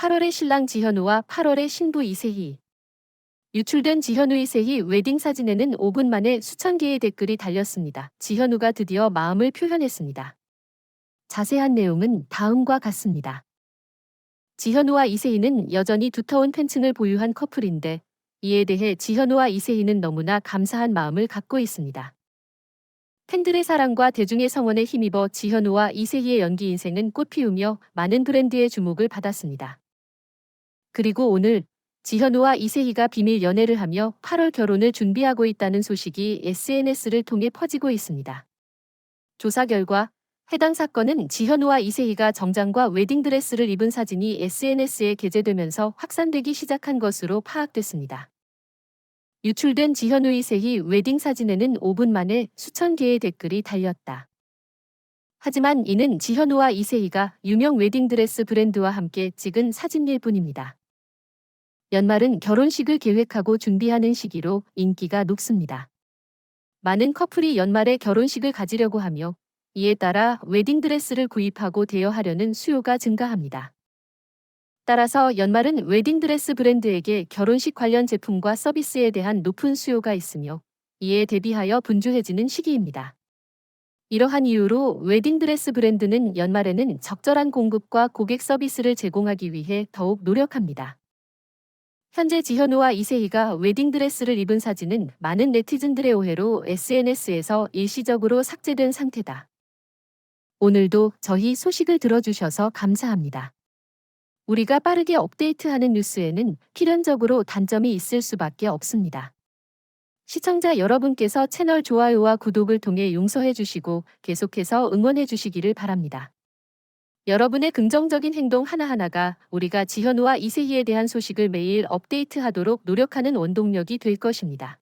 8월의 신랑 지현우와 8월의 신부 이세희. 유출된 지현우 이세희 웨딩 사진에는 5분 만에 수천 개의 댓글이 달렸습니다. 지현우가 드디어 마음을 표현했습니다. 자세한 내용은 다음과 같습니다. 지현우와 이세희는 여전히 두터운 팬층을 보유한 커플인데 이에 대해 지현우와 이세희는 너무나 감사한 마음을 갖고 있습니다. 팬들의 사랑과 대중의 성원에 힘입어 지현우와 이세희의 연기 인생은 꽃피우며 많은 브랜드의 주목을 받았습니다. 그리고 오늘 지현우와 이세희가 비밀 연애를 하며 8월 결혼을 준비하고 있다는 소식이 SNS를 통해 퍼지고 있습니다. 조사 결과 해당 사건은 지현우와 이세희가 정장과 웨딩드레스를 입은 사진이 SNS에 게재되면서 확산되기 시작한 것으로 파악됐습니다. 유출된 지현우 이세희 웨딩 사진에는 5분 만에 수천 개의 댓글이 달렸다. 하지만 이는 지현우와 이세희가 유명 웨딩드레스 브랜드와 함께 찍은 사진일 뿐입니다. 연말은 결혼식을 계획하고 준비하는 시기로 인기가 높습니다. 많은 커플이 연말에 결혼식을 가지려고 하며 이에 따라 웨딩드레스를 구입하고 대여하려는 수요가 증가합니다. 따라서 연말은 웨딩드레스 브랜드에게 결혼식 관련 제품과 서비스에 대한 높은 수요가 있으며 이에 대비하여 분주해지는 시기입니다. 이러한 이유로 웨딩드레스 브랜드는 연말에는 적절한 공급과 고객 서비스를 제공하기 위해 더욱 노력합니다. 현재 지현우와 이세희가 웨딩드레스를 입은 사진은 많은 네티즌들의 오해로 SNS에서 일시적으로 삭제된 상태다. 오늘도 저희 소식을 들어주셔서 감사합니다. 우리가 빠르게 업데이트하는 뉴스에는 필연적으로 단점이 있을 수밖에 없습니다. 시청자 여러분께서 채널 좋아요와 구독을 통해 용서해 주시고 계속해서 응원해 주시기를 바랍니다. 여러분의 긍정적인 행동 하나하나가 우리가 지현우와 이세희에 대한 소식을 매일 업데이트하도록 노력하는 원동력이 될 것입니다.